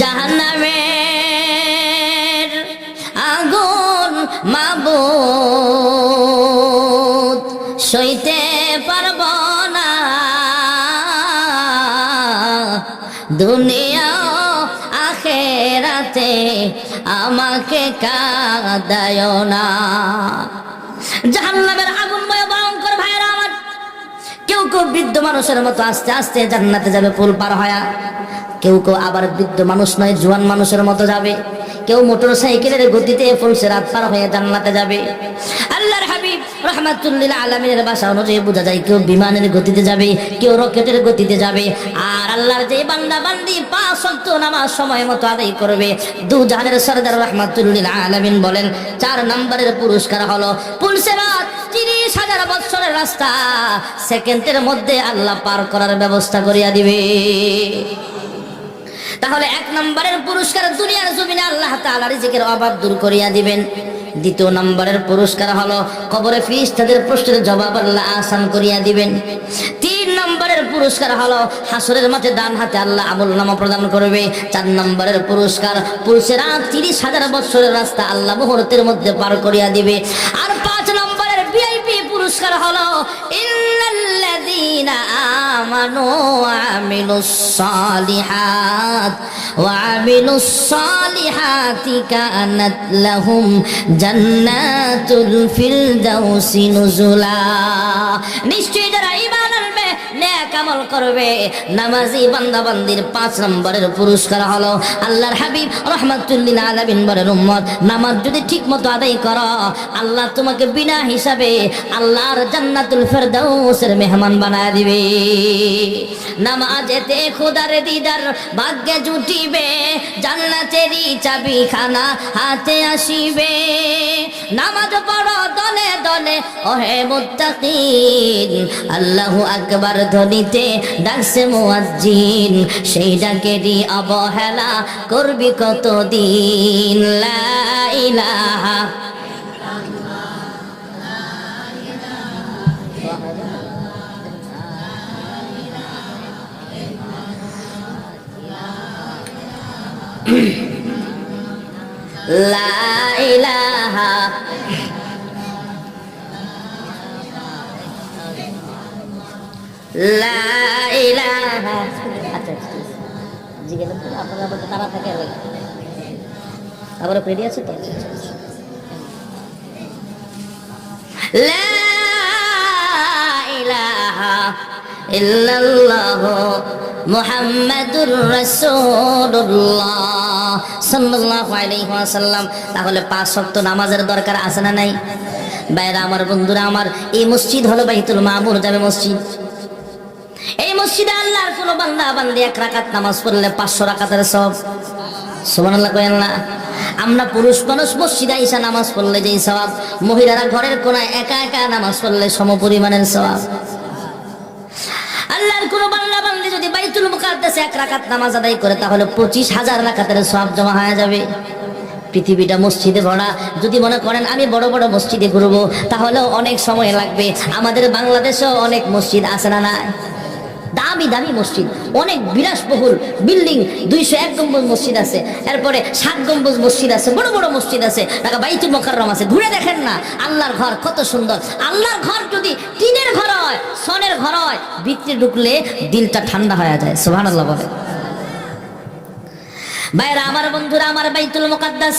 জাহান্নামের আগুন মাবুদ সইতে পারব না। দুনিয়া আখেরাতে আমাকে কাদায় না। জাহান্নামের আগুনময় ভয়ঙ্কর ভাইরা আমার। কেউ কেউ বৃদ্ধ মানুষের মতো আস্তে আস্তে জান্নাতে যাবে ফুল পার হয়া। কেউ কেউ আবার বৃদ্ধ মানুষ নয়, জোয়ান মানুষের মতো যাবে। কেউ মোটর সাইকেলের গতিতে ফুলসে রাত পার হয়ে জান্নাতে যাবে। আল্লাহর হাবিব রহমাতুল্লিল আলমিনের বাসা অনুযায়ী বোঝা যায়, কেউ বিমানের গতিতে যাবে, কেউ রকেটের গতিতে যাবে, আর আল্লাহর যে বান্দা বান্দি পাঁচ শক্ত নামাজ সময় মতো আদায় করবে দু জাহানের সরদার রহমাতুল্লিল আলমিন বলেন, চার নম্বরের পুরস্কার হলো পুলসে রাত তিরিশ হাজার বছরের রাস্তা, সেকেন্ডের মধ্যে আল্লাহ পার করার ব্যবস্থা করিয়া দিবে। তাহলে এক নম্বরের পুরস্কার দুনিয়ার জমিনে আল্লাহ তাআলা রিজিকের অভাব দূর করিয়া দিবেন। দ্বিতীয় নম্বরের পুরস্কার হলো কবরে ফিরিস্তাদের প্রশ্নের জবাব আল্লাহ আসান করিয়া দিবেন। তিন নম্বরের পুরস্কার হলো হাসরের মাঠে ডান হাতে আল্লাহ আমল নামা প্রদান করবে। চার নম্বরের পুরস্কার পুরুষেরা তিরিশ হাজার বছরের রাস্তা আল্লাহ মুহূর্তের মধ্যে পার করিয়া দিবে। আর পাঁচ নম্বরের ভিআইপি পুরস্কার হলো ইন্নাল্লাযীনা আমানু ওয়া আমিলুস সালিহাত ওয়া আমিলুস সালিহাতি কানাত লাহুম জান্নাতুল ফিরদাউসি নুজুলা নিশ্চয়ই যারা ঈমান আনবে নেক আমল করবে। নামাজি বান্দা বান্দির পাঁচ নম্বরের পুরস্কার হলো আল্লাহর হাবিব রহমাতুল্লিল আলামিন বলেন, উম্মত, নামাজ যদি ঠিক মতো আদায় করো, আল্লাহ তোমাকে বিনা হিসাবে আল্লাহর জান্নাতুল ফেরদাউসের মেহমান বানায় দিবে। নামাজেতে খোদার দিদার ভাগ্যে জুটিবে, জান্নাতেরই চাবি খানা হাতে আসিবে। নামাজ পড়ো দলে দলে, ওহে মুত্তাকিন, আল্লাহু আকবার ধ্বনিতে ডাকছে মুয়াজ্জিন সেই ডাকেরই অবহেলা করবি কতদিন? লা আবার রেডি আছে তো? ইলাহা ইল্লাল্লাহ মুহাম্মাদুর রাসূলুল্লাহ সাল্লাল্লাহু আলাইহি ওয়াসাল্লাম। তাহলে পাঁচ ওয়াক্ত নামাজের দরকার আছে না নাই? বাইরে আমার বন্ধুরা আমার এই মসজিদ হলো বাইতুল মামুর যাবে মসজিদ। এই মসজিদে আল্লাহর কোন বান্দা বান্দি এক রাকাত নামাজ পড়লে পাঁচশো রাকাতের সব সুবহানাল্লাহ কয়েন না। আমরা পুরুষ মানুষ মসজিদে আইসা নামাজ পড়লে যেই সওয়াব, মহিলারা ঘরের কোনায় একা একা নামাজ পড়লে সম পরিমাণের সওয়াব। আল্লাহর কোন বান্দা বান্দি যদি বাইতুল মুকাদ্দাসে এক রাকাত নামাজ আদায় করে, তাহলে পঁচিশ হাজার রাকাতের সওয়াব জমা হয়ে যাবে। পৃথিবীটা মসজিদে ভরা। যদি মনে করেন আমি বড় বড় মসজিদে ঘুরবো, তাহলেও অনেক সময় লাগবে। আমাদের বাংলাদেশেও অনেক মসজিদ আছে না না দামি দামি মসজিদ। অনেক বিলাসবহুল বিল্ডিং, দুইশো এক গম্বুজ মসজিদ আছে। এরপরে সাত গম্বুজ মসজিদ আছে, বড় বড় মসজিদ আছে। ঢাকা বাইতুল মোকাররম আছে। ঘুরে দেখেন না, আল্লাহর ঘর কত সুন্দর। আল্লাহর ঘর যদি টিনের ঘর হয়, সনের ঘর হয়, ভিতরে ঢুকলে দিলটা ঠান্ডা হয়ে যায়। সোহান আল্লাহ বলে বাইরা আমার বন্ধুরা, আমার বাইতুল মুকাদ্দাস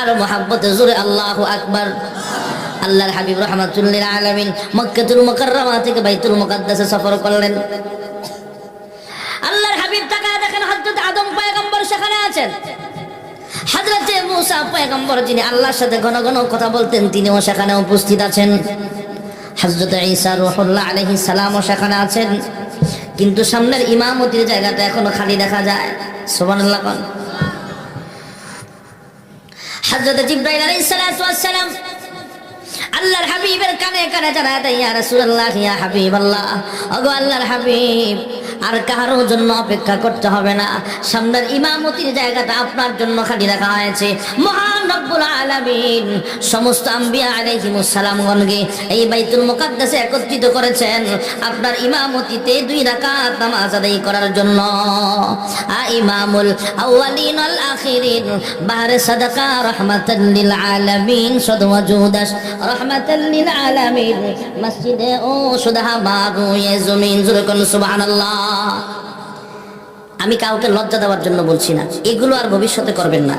আর মোহাব্বতে জোরে আল্লাহ আকবার। আল্লাহর হাবিব রহমাতুল্লিল আলামিন মক্কাতুল মুকাররমা থেকে বাইতুল মুকাদ্দাসে সফর করলেন। আল্লাহর হাবিব তাকায় দেখেন হযরত আদম পয়গম্বর সেখানে আছেন। হযরতে মুসা পয়গম্বর যিনি আল্লাহর সাথে ঘন ঘন কথা বলতেন, তিনিও সেখানে উপস্থিত আছেন। হযরত ঈসা রুহুল্লাহ আলাইহিস সালামও সেখানে আছেন। কিন্তু সামনের ইমামতির জায়গাটা এখনও খালি দেখা যায়। সুবহানাল্লাহ হযরত জিব্রাইল আলাইহিস সালাম আল্লাহর হাবিবের কানে কানে জানায় ইয়া রাসূলুল্লাহ, ইয়া হাবিবাল্লাহ। ওগো আল্লাহর হাবিব আর কারোর জন্য অপেক্ষা করতে হবে না। সামনের ইমামতির জায়গাটা আপনার জন্য খালি রাখা হয়েছে। মহান রব্বুল আলামিন সমস্ত আম্বিয়া আলাইহিমুস সালামগণকে এই বাইতুল মুকাদ্দাসে একত্রিত করেছেন আপনার ইমামতিতে দুই রাকাত নামাজ আদায় করার জন্য। আ ইমামুল আউয়ালিন আল আখিরিন, বাহরে সাদাকা রাহমাতাল লিল আলামিন, সদওয়া জুদাস রাহমাতাল লিল আলামিন, মসজিদে ও সুদহা বাবু ইয়ে জমিন জুরকুন সুবহানাল্লাহ। আমি কাউকে লজ্জা দেওয়ার জন্য বলছি না। এগুলো আর ভবিষ্যতে করবেন না।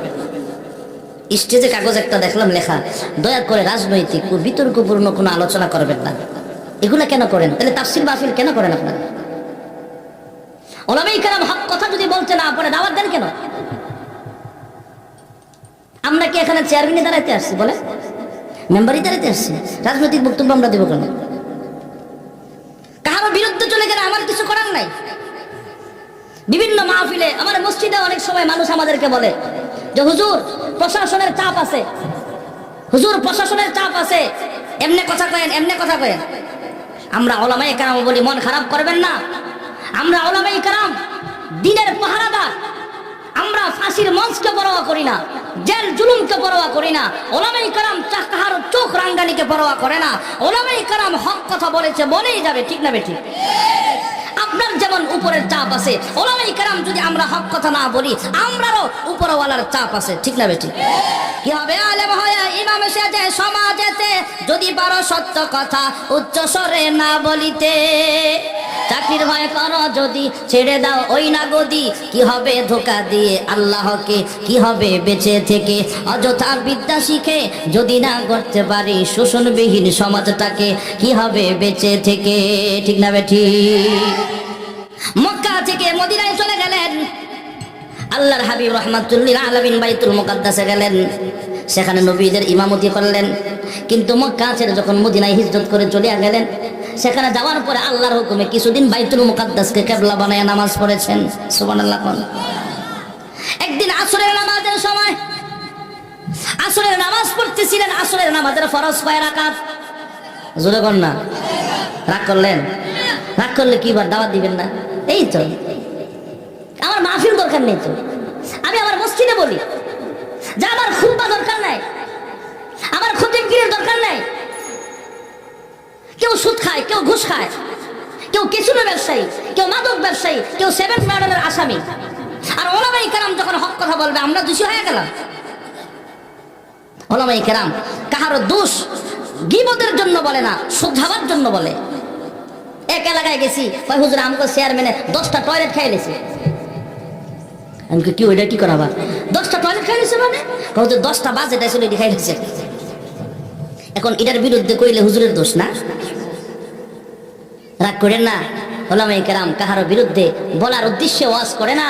স্টেজে কাগজ একটা দেখলাম লেখা, দয়া করে রাজনৈতিক ও বিতর্কপূর্ণ কোনো আলোচনা করবেন না। এগুলো কেন করেন? তাহলে তাফসিল মাহফিল কেন করেন আপনারা? ওলামাই কেরাম হক কথা যদি বলতে না পারে দাওয়াত দেন কেন? আমরা কি এখানে চেয়ারম্যানে দাঁড়াইতে আসছি বলে মেম্বারই দাঁড়াইতে আসছি। রাজনৈতিক বক্তব্য আমরা দেবো কেন কারও বিরুদ্ধে চলে গেলে আমার কিছু করার নাই বিভিন্ন মাহফিলে, আমার মসজিদে অনেক সময় মানুষ আমাদেরকে বলে যে, হুজুর, প্রশাসনের চাপ আছে। হুজুর, প্রশাসনের চাপ আছে। এমনি কথা কয়েন, এমনি কথা কয়েন। আমরা ওলামাই কারাম বলি, মন খারাপ করবেন না। আমরা ওলামাই কারাম, দিনের পাহারাদার। আমরা ফাঁসির মঞ্চকে পরোয়া করি না, জেল জুলুমকে পরোয়া করি না ওলামাই কারাম কাহার চোখ রাঙ্গানিকে পরোয়া করে না ওলামাই কারাম হক কথা বলেছে, বলেই যাবে, ঠিক না ঠিক আপনার যেমন উপরের চাপ আছে, ওলামাই কেরাম যদি আমরা হক কথা না বলি, আমরারও উপরওয়ালার চাপ আছে, ঠিক না বেঠিক কি হবে আলেম হয় ইমাম সেজে সমাজেতে, যদি পারো সত্য কথা উচ্চ স্বরে না বলিতে। চাকরির ভয় করো যদি, ছেড়ে দাও ওই না গদি কি হবে ধোকা দিয়ে আল্লাহকে? কি হবে বেঁচে থেকে? অযথা বিদ্যা শিখে যদি না করতে পারি শোষণবিহীন সমাজটাকে, কি হবে বেঁচে থেকে? ঠিক না বেঠি মক্কা থেকে মদিনায় চলে গেলেন। আল্লাহর হাবিব রহমাতুল্লিল আলমিন বাইতুল মুকাদ্দাসে গেলেন। সেখানে নবীদের ইমামতি করলেন। কিন্তু মক্কা ছেড়ে যখন মদিনায় হিজরত করে চলিয়া গেলেন সেখানে যাওয়ার পরে আল্লাহর হুকুমে কিছুদিন বাইতুল মুকাদ্দাসকে কেবলা বানায় নামাজ পড়েছেন। সুবহানাল্লাহ একদিন আসরের নামাজের সময় আসরের নামাজ পড়তেছিলেন, আসরের নামাজের ফরজ কয় রাকাত? জোরে কর না। রাগ করলেন? রাগ করলে কি বার দাওয়াত দিবেন না? এই তো। আমার মাহফিল দরকার নেই তো। আমি আমার মসজিদে বলি, যে আমার খুব্বা দরকার নাই, আমার খতিবগিরির দরকার নাই কেউ সুদ খায়, কেউ ঘুষ খায়, কেউ কিছুর ব্যবসায়ী, কেউ মাদক ব্যবসায়ী, কেউ সেভেন ম্যাডামের আসামি। আর ওলামাই কেরাম যখন হক কথা বলবে, আমরা দোষী হয়ে গেলাম। ওলামাই কেরাম কাহারও দোষ গিবতের জন্য বলে না শুদ্ধাবার জন্য বলে। এক এলাকায় গেছি, কয়, হুজুর আমাকে চেয়ারম্যানে দশটা টয়লেট খাই লেছে। আমি কি ওইটা কি করা আবার দশটা টয়লেট খাই লেছে মানে? দশটা বাজে এটা চলে খাই লেছে। এখন এটার বিরুদ্ধে কইলে হুজুরের দোষ না? রাগ করেন না? ওলামাই কেরাম, কাহারও বিরুদ্ধে বলার উদ্দেশ্যে ওয়াজ করে না?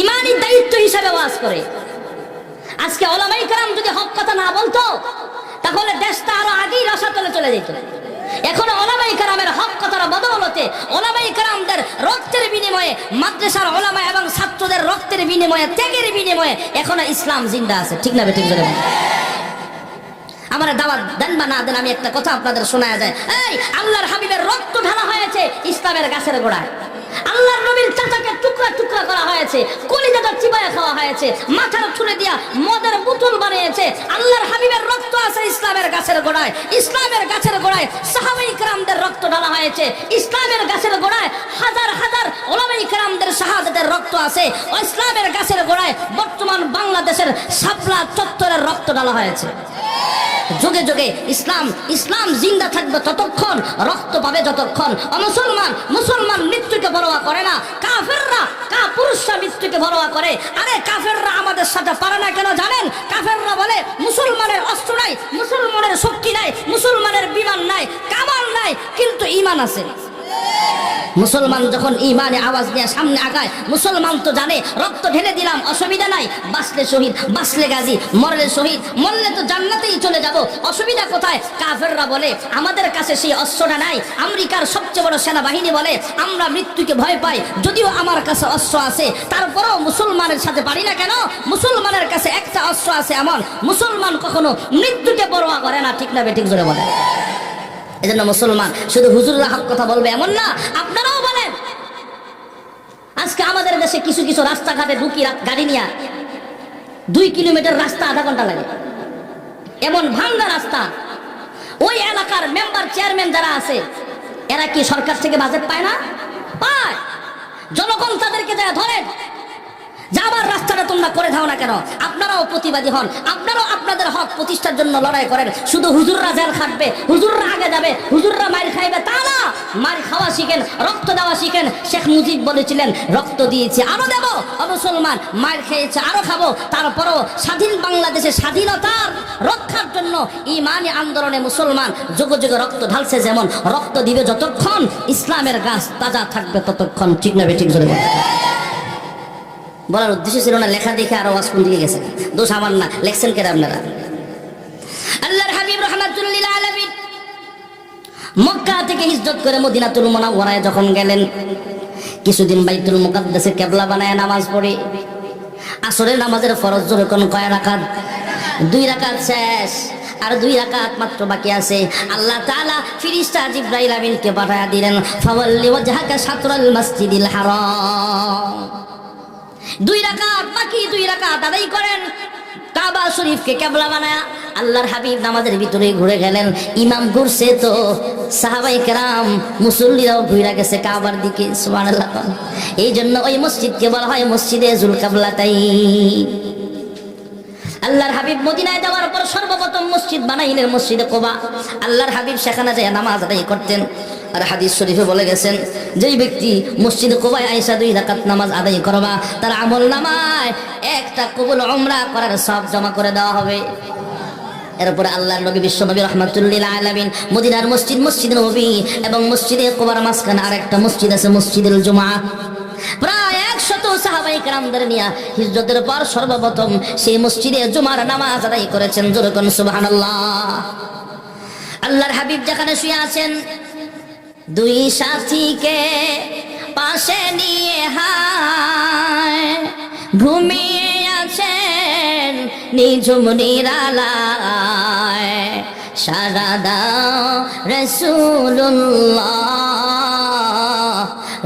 ইমানি দায়িত্ব হিসাবে ওয়াজ করে। আজকে ওলামাই কেরাম যদি হক কথা না বলতো, তাহলে দেশটা আরও আগেই রসাতলে চলে যেত। এখন ওলামাই কারামের হক কথার বদৌলতে ওলামাই কারামদের রক্তের বিনিময়ে, মাদ্রাসার ওলামা এবং ছাত্রদের রক্তের বিনিময়ে, ত্যাগের বিনিময়ে এখনও ইসলাম জিন্দা আছে। ঠিক না ঠিক। আমার দাওয়াত দেন বা না দেন, আমি একটা কথা আপনাদের শোনা যায়। এই, আল্লাহর হাবিবের রক্ত ঢালা হয়েছে ইসলামের গাছের গোড়ায়। আল্লাহর নবীর চাচাকে টুকরা টুকরা করা হয়েছে কলিজাটা চিবায় খাওয়া হয়েছে, মাথার ছুঁড়ে দিয়া মদের বুতুল বানিয়েছে। আল্লাহর হাবিবের রক্ত আছে ইসলামের গাছের গোড়ায়। ইসলামের গাছের গোড়ায় সাহাবাই کرامদের রক্ত ঢালা হয়েছে। ইসলামের গাছের গোড়ায় হাজার হাজার ওলামাই کرامদের শাহাদাতের রক্ত আছে। ইসলামের গাছের গোড়ায় বর্তমান বাংলাদেশের সাপলা চত্বরের রক্ত ঢালা হয়েছে। যুগে যুগে ইসলাম ইসলাম জিন্দা থাকবে ততক্ষণ, রক্ত পাবে যতক্ষণ। মুসলমান মুসলমান মৃত্যুকে পরোয়া করে না, কাফেররা, কা, পুরুষরা মৃত্যুকে পরোয়া করে। আরে কাফেররা আমাদের সাথে পারে না কেন জানেন? কাফেররা বলে, মুসলমানের অস্ত্র নাই, মুসলমানের শক্তি নাই, মুসলমানের বিমান নাই, কামাল নাই, কিন্তু ইমান আছে। মুসলমান যখন ইমানে আওয়াজ নিয়ে সামনে আগায়, মুসলমান তো জানে, রক্ত ঢেলে দিলাম, অসুবিধা নাই। বাঁচলে শহীদ, বাঁচলে গাজী, মরলে শহীদ, মরলে তো জান্নাতেই চলে যাব। অসুবিধা কোথায়? কাফেররা বলে, আমাদের কাছে সেই অস্ত্রটা নাই। আমেরিকার সবচেয়ে বড় সেনাবাহিনী বলে, আমরা মৃত্যুকে ভয় পাই। যদিও আমার কাছে অস্ত্র আছে, তারপরেও মুসলমানের সাথে পারি না কেন? মুসলমানের কাছে একটা অস্ত্র আছে এমন। মুসলমান কখনো মৃত্যুকে পরোয়া করে না, ঠিক না বেঠিক জোরে বলে। এজন্য মুসলমান, শুধু হুজুররা হক কথা বলবে এমন না, আপনারাও বলেন। আজকে আমাদের দেশে কিছু কিছু রাস্তাঘাটে ঢুকি গাড়ি নিয়ে দুই কিলোমিটার রাস্তা আধা ঘণ্টা লাগে। এমন ভাঙ্গা রাস্তা। ওই এলাকার মেম্বার চেয়ারম্যান যারা আছে, এরা কি সরকার থেকে বাজেট পায় না? পায়। জনগণ তাদেরকে যা ধরেন। যে আমার রাস্তাটা তোমরা করে দাও না কেন? আপনারাও প্রতিবাদী হন। আপনারাও আপনাদের হক প্রতিষ্ঠার জন্য লড়াই করেন। শুধু হুজুররা জেল খাটবে, হুজুররা আগে যাবে, হুজুররা মার খাইবে, তা না! মার খাওয়া শিখেন, রক্ত দেওয়া শিখেন। শেখ মুজিব বলেছিলেন, রক্ত দিয়েছি, আরও দেবো। ও মুসলমান মার খেয়েছে, আরও খাব। তারপরও স্বাধীন বাংলাদেশে স্বাধীনতার রক্ষার জন্য ইমানি আন্দোলনে মুসলমান যুগে যুগে রক্ত ঢালছে যেমন, রক্ত দিবে যতক্ষণ ইসলামের গাছ তাজা থাকবে ততক্ষণ। ঠিক না ঠিক জোরে বলো। বলার উদ্দেশ্য ছিল না, লেখা দেখে আরও ওয়াজ কোন দিকে গেছে। দোষ আমার না, লেখছেন কেন আপনারা? আল্লাহর হাবিব রহমাতুল্লিল আলামিন মক্কা থেকে হিজরত করে মদিনাতুল মুনাওয়ারায় যখন গেলেন, কিছুদিন বাইতুল মুকাদ্দাসে কেবলা বানায় নামাজ পড়ে। আসরের নামাজের ফরজ কোন কয় রাকাত? দুই রাকাত শেষ, আর দুই রাকাত মাত্র বাকি আছে। আল্লাহ তাআলা ফিরিস্তা জিব্রাইল আমিনকে পাঠায়া দিলেন, ফাওয়াল্লি ওয়াজহাকা শাতরাল মাসজিদিল হারাম। দুই রাকাত, বাকি দুই রাকাত আদায় করেন। কাবা শরীফকে কেবলা বানায়া আল্লাহর হাবিব নামাজের ভিতরে ঘুরে গেলেন। ইমাম ঘুরছে তো সাহাবাই কেরাম, মুসল্লিরাও ঘুরে গেছে কাবার দিকে, সুবহানাল্লাহ এই জন্য ওই মসজিদকে বলা হয় মসজিদে জুল কাবলা তাই আল্লাহর হাবিব মদিনায় যাওয়ার পর সর্বপ্রথম মসজিদ বানাইলেন মসজিদে কোবা। আল্লাহর হাবিব সেখানে যায় নামাজ আদায় করতেন। আর হাদিস শরীফে বলে গেছেন, যেই ব্যক্তি মসজিদে কোবায় আইসা দুই রাকাত নামাজ আদায় করবা, তার আমল নামায় একটা কবুল উমরা করার সব জমা করে দেওয়া হবে। এরপরে আল্লাহর নবী বিশ্ব নবী রহমাতুল্লিল আলামিন মদিনার মসজিদ মসজিদ নবী এবং মসজিদে কোবার মাঝখানে আরেকটা মসজিদ আছে, মসজিদুল জুমা প্রায় একশত সাহাবাই কারামদের নিয়ে হিজরতের পর সর্বপ্রথম সেই মসজিদে জুমার নামাজ আদায় করেছেন জোরকন সুবহানাল্লাহ। আল্লাহর হাবিব যেখানে শুয়ে আছেন দুই সাথীকে পাশে নিয়ে হায়। ঘুমিয়ে আছেন নিঝুম নিরালায় সারা দাও রসুল্লাহ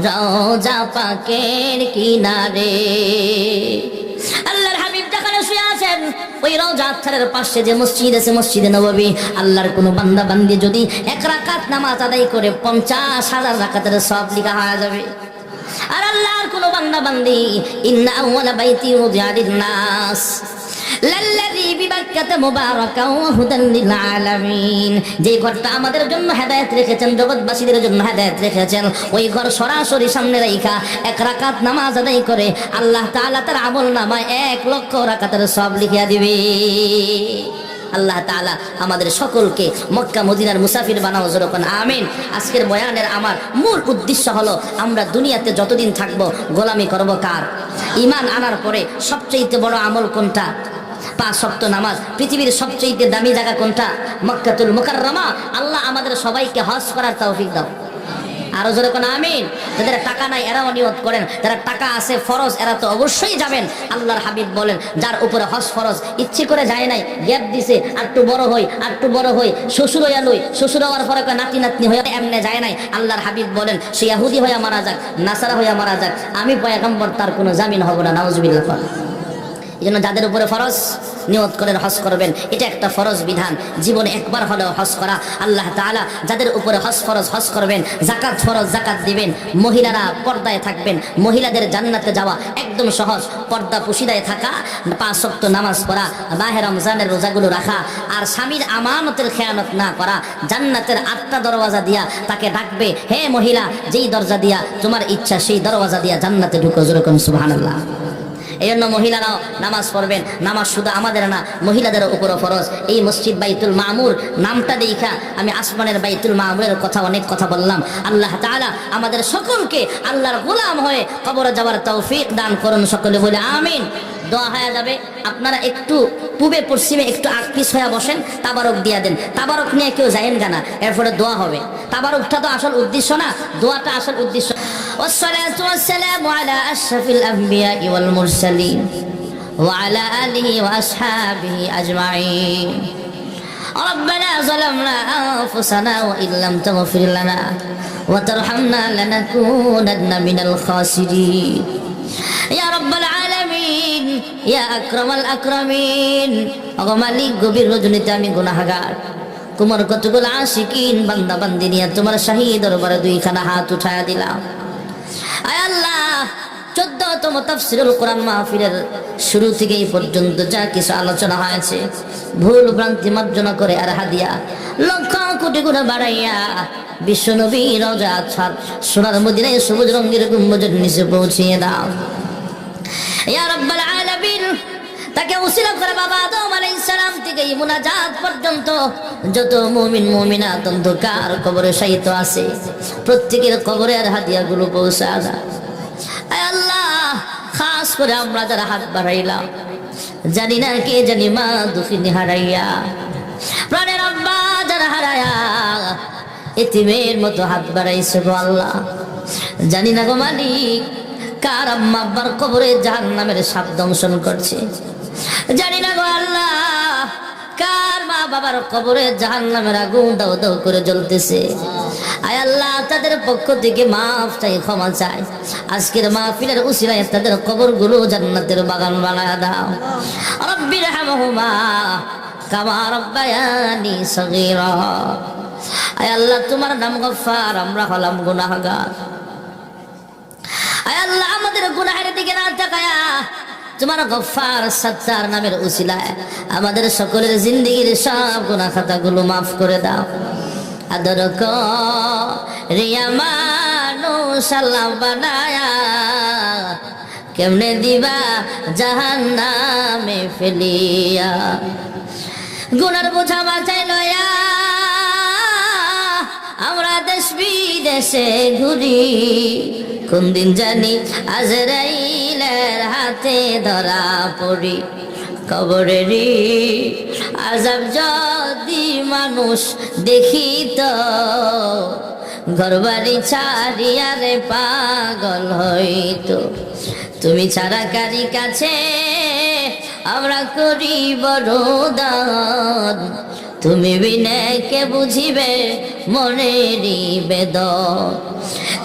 রওজা পাকের কিনারে। ওই রওজা আত্মারের পাশে যে মসজিদ আছে, মসজিদে নববী, আল্লাহর কোনো বান্দা বান্দি যদি এক রাকাত নামাজ আদায় করে পঞ্চাশ হাজার রাকাতের সব লিখা হয়ে যাবে। আর আল্লাহর কোনো বান্দা বান্দি ইন্না আউয়ালা বাইতি উযিয়া লিন-নাস। লাল্লাযী আলামিন। যে ঘরটা আমাদের জন্য হেদায়েত রেখেছেন, জগৎবাসীদের জন্য হেদায়েত রেখেছেন, ওই ঘর সরাসরি সামনে রাইখা, এক রাকাত নামাজ আদায় করে আল্লাহ তাআলা তার আমল নামায় এক লক্ষ রাকাতের সব লিখিয়া দিবে। আল্লাহ তাআলা আমাদের সকলকে মক্কা, মদিনার মুসাফির বানাও যেরকম আমিন। আজকের বয়ানের আমার মূল উদ্দেশ্য হলো, আমরা দুনিয়াতে যতদিন থাকব গোলামি করব কার? ইমান আনার পরে সবচেয়ে বড় আমল কোনটা? পাঁচ সপ্ত নামাজ। পৃথিবীর সবচেয়ে দামি জায়গা কোনটা? মক্কাতুল মুকাররমা। আল্লাহ আমাদের সবাইকে হজ করার তৌফিক দাও। আরও জোরে কোন আমিন? যাদের টাকা নাই, এরাও নিয়ত করেন। যারা টাকা আছে, ফরজ, এরা তো অবশ্যই যাবেন। আল্লাহর হাবিব বলেন, যার উপরে হজ ফরজ, ইচ্ছে করে যায় নাই, গ্যাপ দিছে, আর একটু বড় হই, আর একটু বড় হই, শ্বশুর হইয়া লই। শ্বশুর হওয়ার পরে নাতি, নাতনি হইয়া এমনে যায় নাই। আল্লাহর হাবিব বলেন, সে ইয়াহুদি হইয়া মারা যাক, নাসারা হইয়া মারা যাক। আমি পয়গম্বর, তার কোনো জামিন হব না, নাউজুবিল্লাহ। এই জন্য যাদের উপরে ফরজ নিয়ত করেন, হজ করবেন, এটা একটা ফরজ বিধান। জীবনে একবার হলেও হজ করা। আল্লাহ তাআলা যাদের উপরে হজ ফরজ, হজ করবেন জাকাত ফরজ জাকাত দিবেন, মহিলারা পর্দায় থাকবেন, মহিলাদের জান্নাতে যাওয়া একদম সহজ। পর্দা পুশিদায় থাকা, পাঁচ শক্ত নামাজ পড়া, মাহে রমজানের রোজাগুলো রাখা, আর স্বামীর আমানতের খেয়ানত না করা, জান্নাতের আটটা দরওয়াজা দিয়া তাকে ডাকবে, হে মহিলা, যেই দরজা দিয়া তোমার ইচ্ছা, সেই দরওয়াজা দিয়া জান্নাতে ঢুকো। যেরকম সুবহানাল্লাহ। এই জন্য মহিলারাও নামাজ পড়বেন। নামাজ শুধু আমাদের না মহিলাদের উপরও ফরজ। এই মসজিদ বাইতুল মামুর নামটা দেখা আমি আসমানের বাইতুল মামুরের কথা অনেক কথা বললাম। আল্লাহ তালা আমাদের সকলকে আল্লাহর গোলাম হয়ে কবর যাওয়ার তৌফিক দান করুন সকলে বলে আমিন। দোয়া হয়ে যাবে আপনারা একটু পূবে পশ্চিমে একটু আকপিস হয়ে বসেন তাবারক দিয়া দেন তাবারক নিয়ে কেউ যায়েন গানা এরপরে দোয়া হবে তাবারকটা তো আসল উদ্দেশ্য না দোয়াটা আসল উদ্দেশ্য والصلاة والسلام على أشرف الأنبياء والمرسلين وعلى آله وأصحابه أجمعين ربنا ظلمنا أنفسنا وإن لم تغفر لنا وترحمنا لنكونن من الخاسرين يا رب العالمين তোমার বান্দি তোমার হাত উঠায়া আল্লাহ শুরু থেকে এই পর্যন্ত যা কিছু আলোচনা হয়েছে, ভুল ভ্রান্তি মার্জনা করে আর হাদিয়া লক্ষ কোটি গুণে বাড়াইয়া বিশ্বনবী রজা রাজা সোনার মদিনায় সবুজ রঙের গুম্বজের নিচে পৌঁছিয়ে দাও। ইয়া রাব্বাল আলামিন তাকে উসিলা করে বাবা আদম আলাইহিস সালাম থেকে মুনাজাত পর্যন্ত যত মুমিন, মুমিনাত অন্ধকার কবরে শায়িত আছে, প্রত্যেকের কবরের হাদিয়াগুলো পৌঁছা আয় আল্লাহ, খাস করে আমরা যারা হাত বাড়াইলাম, জানি না কে জানি মা দুঃখিনী হারাইয়া প্রাণের আব্বা যারা হারায়া, এতিমের মতো হাত বাড়াইছে গো আল্লাহ। জানি না গো মালিক কার আম্মা আব্বার কবরে জাহান নামের সাপ দংশন করছে? জানি না গো আল্লাহ, কার মা বাবার কবরে জাহান নামের আগুন দাও দাও করে জ্বলতেছে? আয় আল্লাহ, তাদের পক্ষ থেকে মাফ চাই, ক্ষমা চাই। আজকের মাহফিলের উসিলায় তাদের কবরগুলো জান্নাতের বাগান বানায় দাও। রব্বির হামহুমা কামা রব্বায়ানি সগীরা। আয় আল্লাহ, তোমার নাম গফফার, আমরা হলাম গুনাহগার। আয় আল্লাহ, আমাদের গুনাহের দিকে না তাকায়া। তোমার গফার সত্তার নামের উসিলায় আমাদের সকলের জিন্দগির সব গুনা খাতাগুলো মাফ করে দাও। আদর রিয়া মানুষ আল্লাহ বানায়া, কেমনে দিবা জাহান নামে ফেলিয়া। গুনার বোঝা মাথায় লয়া আমরা দেশ বিদেশে ঘুরি। কোন দিন জানি আজরাইলের হাতে ধরা পড়ি। কবরেরই আজাব যদি মানুষ দেখিত ঘরবাড়ি ছাড়িয়ারে পাগল হইতো। তুমি ছাড়া কারি কাছে আমরা করি বড় দান তুমি বিনে কে বুঝিবে মনেরই বেদন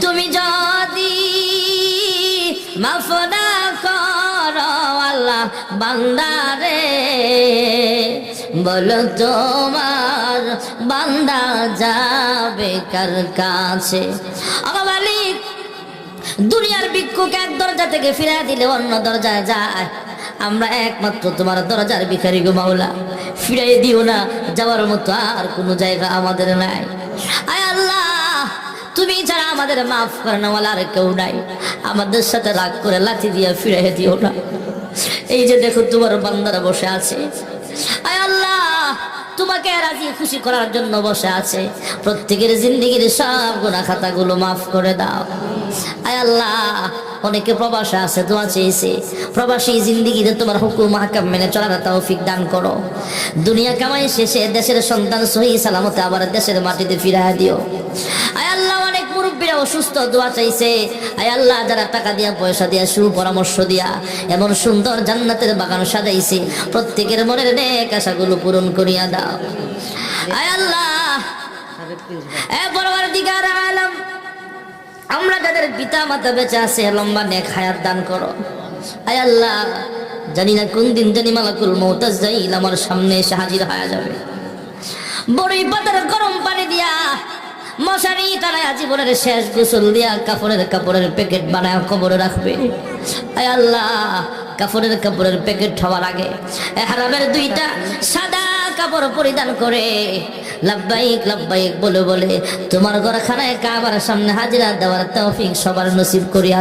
তুমি যদি মাফ না কর আল্লাহ বান্দারে, বলো তোমার বান্দা যাবে কার কাছে? দুনিয়ার ভিক্ষুক এক দরজা থেকে ফিরে দিলে অন্য দরজায় যায়। আমরা একমাত্র তোমার দরজার ভিখারি গো মাওলা। ফিরাই দিও না, যাওয়ার মতো আর কোনো জায়গা আমাদের নাই। আল্লাহ, তুমি ছাড়া আমাদের মাফ করে না আর কেউ নাই। আমাদের সাথে রাগ করে লাঠি দিয়ে ফিরাই দিও না। এই যে দেখো তোমার বান্দারা বসে আছে। আয় আল্লাহ তোমাকে রাজি খুশি করার জন্য বসে আছে। প্রত্যেকের জিন্দিগির সব গোনা খাতাগুলো মাফ করে দাও। আয় আল্লাহ, অনেকে প্রবাসে আছে, দোয়া চেয়েছে। প্রবাসী জিন্দিগিতে তোমার হুকুম হাকাম মেনে চলার তৌফিক দান করো। দুনিয়া কামাই শেষে দেশের সন্তান সহি সালামতে আবার দেশের মাটিতে ফিরায় দিও। আয় আল্লাহ, অনেক মুরব্বীরা অসুস্থ দোয়া চাইছে। আয় আল্লাহ যারা টাকা দিয়া, পয়সা দিয়া, সুপরামর্শ দিয়া এমন সুন্দর জান্নাতের বাগান সাজাইছে, প্রত্যেকের মনের নেক আশাগুলো পূরণ করিয়া দাও। আয় আল্লাহ, এ দিগার আলম, আমরা যাদের পিতা মাতা বেঁচে আছে, লম্বা নেক হায়াত দান করো। আয় আল্লাহ, জানি না কোন দিন জানি মালাকুল মৌতাজ যাইল আমার সামনে এসে হাজির হয়ে যাবে। বড়ই পাতার গরম পানি দিয়া মশারি, তারা জীবনের শেষ গোসল দিয়া কাপড়ের কাপড়ের প্যাকেট বানায় কবরে রাখবে। আয় আল্লাহ কাপড়ের কাপড়ের প্যাকেট হওয়ার আগে হারামের দুইটা সাদা কাপড় পরিধান করে লাভবাহিক লাভবাহিক বলে বলে তোমার ঘরখানায় কাবার সামনে হাজিরা দেওয়ার তৌফিক সবার নসিব করিয়া